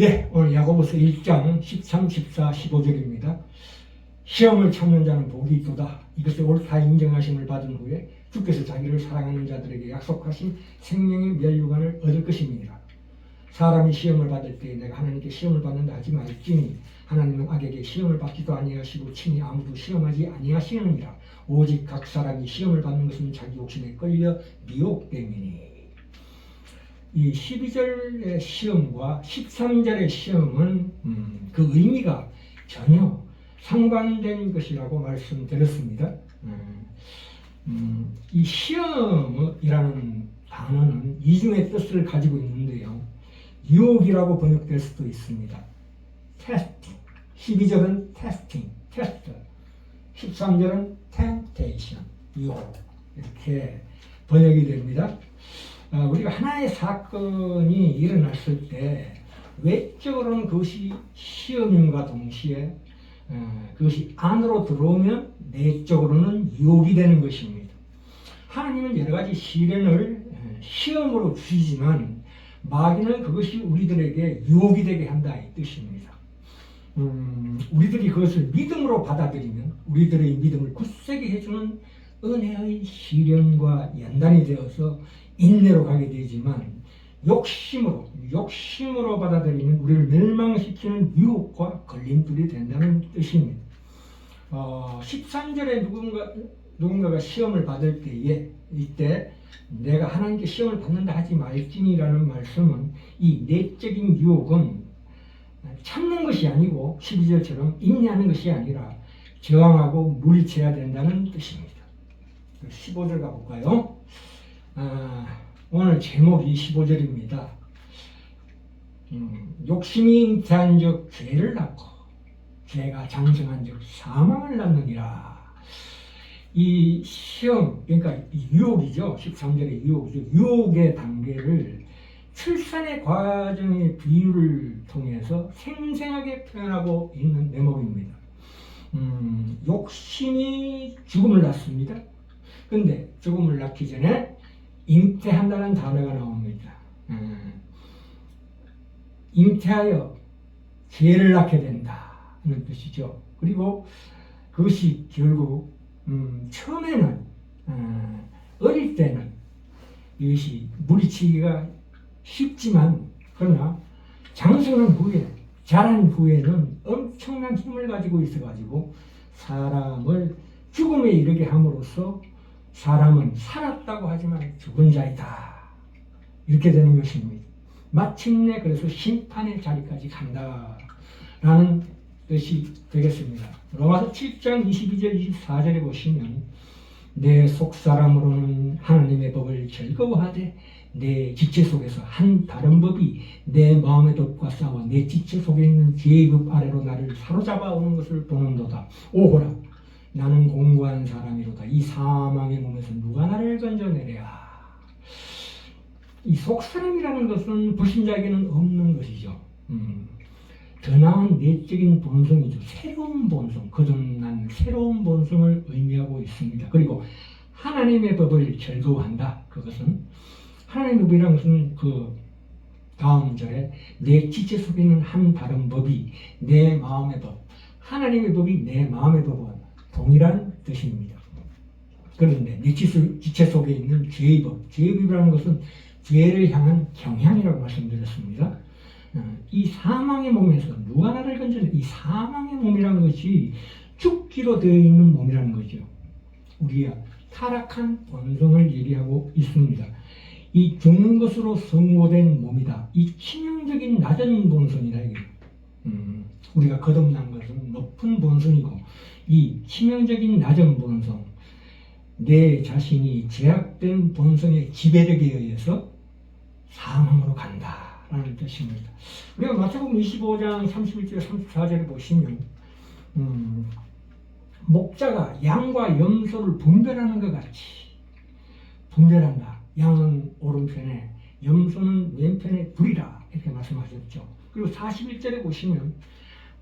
예, 오늘 야고보서 1장 13, 14, 15절입니다. 시험을 참는 자는 복이 있도다. 이것을 옳다 인정하심을 받은 후에 주께서 자기를 사랑하는 자들에게 약속하신 생명의 멸류관을 얻을 것입니다. 사람이 시험을 받을 때 내가 하나님께 시험을 받는다 하지 말지니 하나님은 악에게 시험을 받지도 아니하시고 친히 아무도 시험하지 아니하시느니라. 오직 각 사람이 시험을 받는 것은 자기 욕심에 끌려 미혹됨이니. 이 12절의 시험과 13절의 시험은 음, 그 의미가 전혀 상반된 것이라고 말씀드렸습니다. 음, 음, 이 시험이라는 단어는 이중의 뜻을 가지고 있는데요. 유혹이라고 번역될 수도 있습니다. 테스팅. 12절은 테스팅, 테스트. 13절은 temptation, 유혹. 이렇게 번역이 됩니다. 아, 우리가 하나의 사건이 일어났을 때 외적으로는 그것이 시험임과 동시에 어, 그것이 안으로 들어오면 내적으로는 유혹이 되는 것입니다. 하나님은 여러 가지 시련을 어, 시험으로 주시지만 마귀는 그것이 우리들에게 유혹이 되게 한다 이 뜻입니다. 음, 우리들이 그것을 믿음으로 받아들이면 우리들의 믿음을 굳세게 해주는 은혜의 시련과 연단이 되어서 인내로 가게 되지만 욕심으로 욕심으로 받아들이면 우리를 멸망시키는 유혹과 걸림돌이 된다는 뜻입니다. 어, 13절에 누군가 누군가가 시험을 받을 때에 이때 내가 하나님께 시험을 받는다 하지 말지니라는 말씀은 이 내적인 유혹은 참는 것이 아니고 12절처럼 인내하는 것이 아니라 저항하고 물리쳐야 된다는 뜻입니다. 15절 가볼까요? 아, 오늘 제목이 15절입니다. 음, 욕심이 잉태한 적 죄를 낳고 죄가 장성한 적 사망을 낳느니라. 이 시험, 그러니까 이 유혹이죠. 13절의 유혹이죠. 유혹의 단계를 출산의 과정의 비유를 통해서 생생하게 표현하고 있는 대목입니다. 음, 욕심이 죽음을 낳습니다. 근데 죽음을 낳기 전에 잉태한다는 단어가 나옵니다. 음, 잉태하여 죄를 낳게 된다는 뜻이죠. 그리고 그것이 결국 음, 처음에는 어, 어릴 때는 이것이 무리치기가 쉽지만 그러나 장성한 후에 자란 후에는 엄청난 힘을 가지고 있어가지고 사람을 죽음에 이르게 함으로써 사람은 살았다고 하지만 죽은 자이다. 이렇게 되는 것입니다. 마침내 그래서 심판의 자리까지 간다 라는 뜻이 되겠습니다. 로마서 7장 22절 24절에 보시면 내 속사람으로는 하나님의 법을 즐거워하되 내 지체 속에서 한 다른 법이 내 마음의 법과 싸워 내 지체 속에 있는 죄의 법 아래로 나를 사로잡아 오는 것을 보는도다. 오호라 나는 공고한 사람이로다. 이 사망의 몸에서 누가 나를 건져내랴. 이 속사람이라는 것은 불신자에게는 없는 것이죠. 음, 더 나은 내적인 본성이죠. 새로운 본성, 거듭난 새로운 본성을 의미하고 있습니다. 그리고 하나님의 법을 즐거워한다. 그것은 하나님의 법이라는 것은 그 다음 절에 내 지체 속에 있는 한 다른 법이 내 마음의 법, 하나님의 법이 내 마음의 법은 동일한 뜻입니다. 그런데 내 지체 속에 있는 죄의 법, 죄의 법이라는 것은 죄를 향한 경향이라고 말씀드렸습니다. 어, 이 사망의 몸에서 누가 나를 건져내? 이 사망의 몸이라는 것이 죽기로 되어 있는 몸이라는 거죠. 우리가 타락한 본성을 얘기하고 있습니다. 이 죽는 것으로 성호된 몸이다. 이 치명적인 낮은 본성이다. 이게. 음, 우리가 거듭난 것은 높은 본성이고 이 치명적인 낮은 본성, 내 자신이 제약된 본성의 지배력에 의해서 사망으로 간다라는 뜻입니다. 우리가 마태복음 25장 31절 34절을 보시면 음, 목자가 양과 염소를 분별하는 것 같이 분별한다. 양은 오른편에 염소는 왼편에 둘이라 이렇게 말씀하셨죠. 그리고 41절에 보시면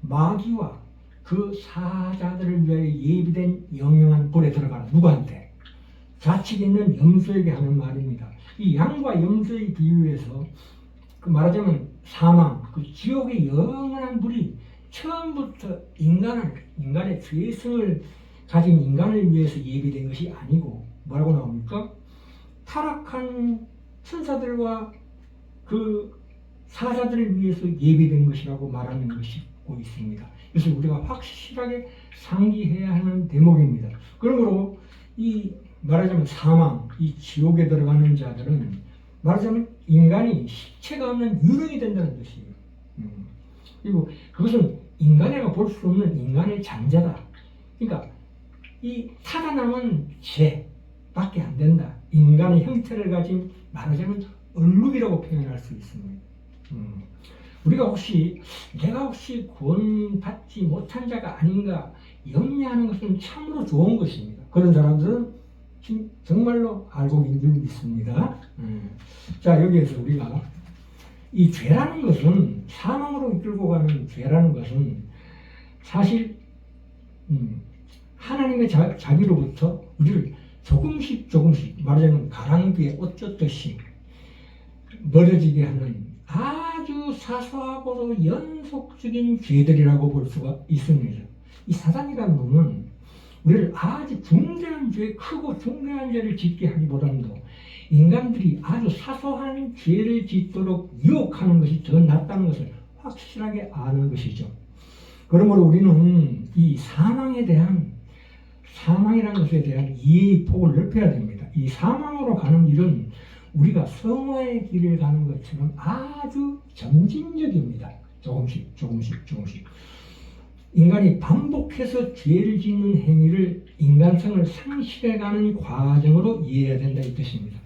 마귀와 그 사자들을 위하여 예비된 영영한 볼에 들어가라. 누구한테? 자식 있는 염소에게 하는 말입니다. 이 양과 염소의 비유에서 그 말하자면 사망, 그 지옥의 영원한 불이 처음부터 인간을, 인간의 죄성을 가진 인간을 위해서 예비된 것이 아니고, 뭐라고 나옵니까? 타락한 천사들과 그 사자들을 위해서 예비된 것이라고 말하는 것이고 있습니다. 그래서 우리가 확실하게 상기해야 하는 대목입니다. 그러므로 이 말하자면 사망, 이 지옥에 들어가는 자들은 말하자면 인간이 실체가 없는 유령이 된다는 뜻이에요. 음. 그리고 그것은 인간애가 볼 수 없는 인간의 잔재다. 그러니까 이 살아남은 죄밖에 안 된다. 인간의 형태를 가진 말하자면 얼룩이라고 표현할 수 있습니다. 음. 우리가 혹시 내가 혹시 구원받지 못한 자가 아닌가 염려하는 것은 참으로 좋은 것입니다. 그런 사람들은 진- 정말로 알고 있는 줄 믿습니다. 음. 자 여기에서 우리가 이 죄라는 것은 사망으로 이끌고 가는 죄라는 것은 사실 음, 하나님의 자, 자비로부터 우리를 조금씩 조금씩 말하자면 가랑비에 어쩌듯이 멀어지게 하는 아주 사소하고도 연속적인 죄들이라고 볼 수가 있습니다. 이 사단이라는 놈은 우리를 아주 중대한 죄, 크고 중대한 죄를 짓게 하기보다도 인간들이 아주 사소한 죄를 짓도록 유혹하는 것이 더 낫다는 것을 확실하게 아는 것이죠. 그러므로 우리는 이 사망에 대한 사망이라는 것에 대한 이해의 폭을 넓혀야 됩니다. 이 사망으로 가는 길은 우리가 성화의 길을 가는 것처럼 아주 점진적입니다. 조금씩, 조금씩, 조금씩. 인간이 반복해서 죄를 짓는 행위를 인간성을 상실해가는 과정으로 이해해야 된다 이 뜻입니다.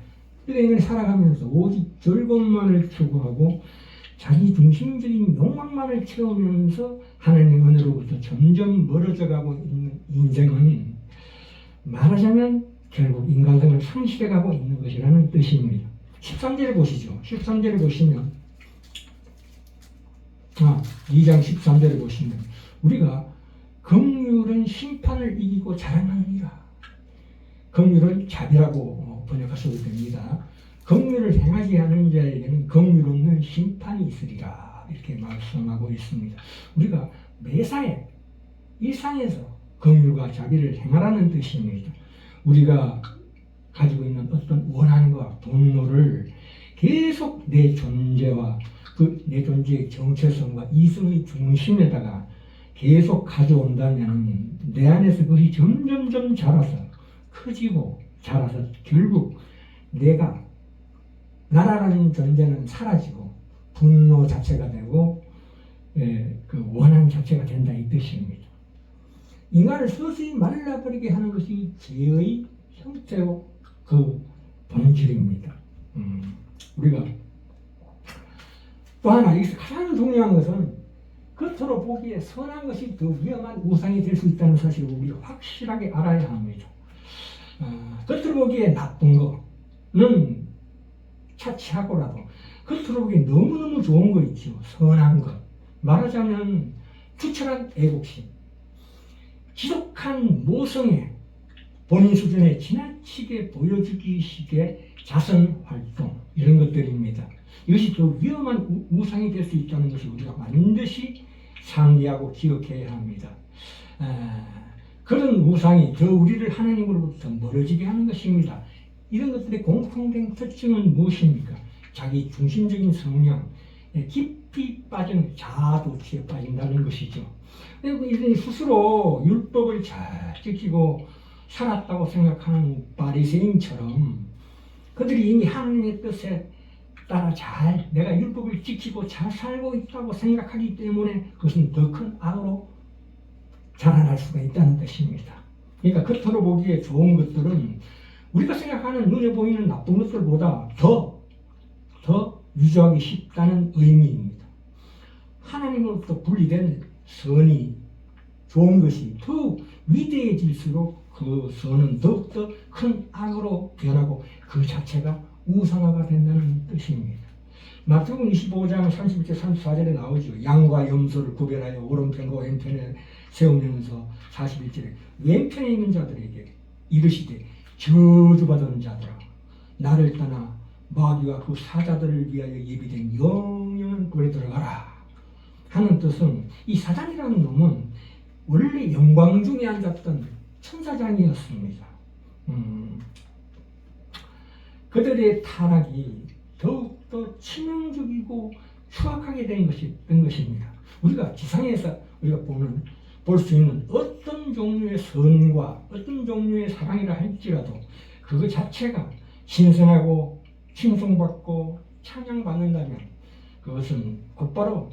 그러니까 인간이 살아가면서 오직 즐거움만을 추구하고 자기 중심적인 욕망만을 채우면서 하나님의 은혜로부터 점점 멀어져 가고 있는 인생은 말하자면 결국 인간성을 상실해 가고 있는 것이라는 뜻입니다. 13절을 보시죠. 13절을 보시면 아, 2장 13절을 보시면 우리가 긍휼은 심판을 이기고 자랑하느니라. 긍휼은 자비라고 번역하셔도 됩니다. 긍휼을 행하지 않은 자에게는 긍휼 없는 심판이 있으리라 이렇게 말씀하고 있습니다. 우리가 매사에 일상에서 긍휼과 자비를 행하라는 뜻입니다. 우리가 가지고 있는 어떤 원한과 분노를 계속 내 존재와 그 내 존재의 정체성과 이성의 중심에다가 계속 가져온다면 내 안에서 그것이 점점점 자라서 커지고 자라서 결국 내가 나라라는 존재는 사라지고 분노 자체가 되고 예, 그 원한 자체가 된다 이 뜻입니다. 인간을 서서히 말라버리게 하는 것이 죄의 형태고 그 본질입니다. 음, 우리가 또 하나 여기서 가장 중요한 것은 겉으로 보기에 선한 것이 더 위험한 우상이 될 수 있다는 사실을 우리가 확실하게 알아야 합니다. 어, 겉으로 보기에 나쁜 거는 차치하고라도 겉으로 보기에 너무너무 좋은 거 있죠. 선한 것. 말하자면 투철한 애국심, 지독한 모성애, 본인 수준에 지나치게 보여주기 식의 자선 활동 이런 것들입니다. 이것이 더 위험한 우- 우상이 될 수 있다는 것을 우리가 반드시 상기하고 기억해야 합니다. 아, 그런 우상이 더 우리를 하나님으로부터 멀어지게 하는 것입니다. 이런 것들의 공통된 특징은 무엇입니까? 자기 중심적인 성향, 에 깊이 빠진 자아도취에 빠진다는 것이죠. 이들이 스스로 율법을 잘 지키고 살았다고 생각하는 바리새인처럼 그들이 이미 하나님의 뜻에 따라 잘 내가 율법을 지키고 잘 살고 있다고 생각하기 때문에 그것은 더 큰 악으로 자라날 수가 있다는 뜻입니다. 그러니까 겉으로 보기에 좋은 것들은 우리가 생각하는 눈에 보이는 나쁜 것들보다 더, 더 유지하기 쉽다는 의미입니다. 하나님으로부터 분리된 선이 좋은 것이 더 위대해질수록 그 선은 더욱더 큰 악으로 변하고 그 자체가 우상화가 된다는 뜻입니다. 마태복음 25장 31절 34절에 나오죠. 양과 염소를 구별하여 오른편과 왼편에 세우면서 41절에 왼편에 있는 자들에게 이르시되 저주받은 자들아 나를 떠나 마귀와 그 사자들을 위하여 예비된 영영한 굴에 들어가라 하는 뜻은 이 사단이라는 놈은 원래 영광 중에 앉았던 천사장이었습니다. 음, 그들의 타락이 더욱더 치명적이고 추악하게 된 것이 된 것입니다. 우리가 지상에서 우리가 보는 볼 수 있는 어떤 종류의 선과 어떤 종류의 사랑이라 할지라도 그거 자체가 신선하고 칭송받고 찬양받는다면 그것은 곧바로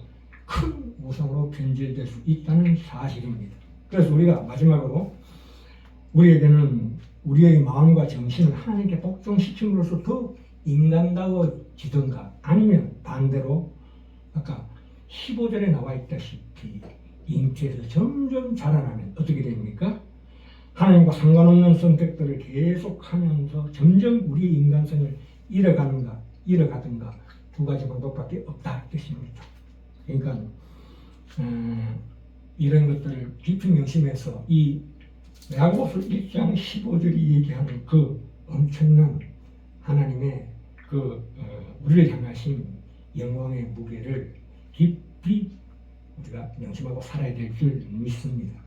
큰 우상으로 변질될 수 있다는 사실입니다. 그래서 우리가 마지막으로 우리에게는 우리의 마음과 정신을 하나님께 복종시킴으로써 더 인간다워지든가 아니면 반대로 아까 15절에 나와 있다시피 잉태에서 점점 자라나면 어떻게 됩니까? 하나님과 상관없는 선택들을 계속하면서 점점 우리의 인간성을 잃어가는가 잃어가든가 두 가지 방법밖에 없다 이 뜻입니다. 그러니까 음, 이런 것들을 깊이 명심해서 이 야고보서 1장 15절이 얘기하는 그 엄청난 하나님의 그 어, 우리를 향하신 영광의 무게를 깊이 우리가 명심하고 살아야 될 줄 믿습니다.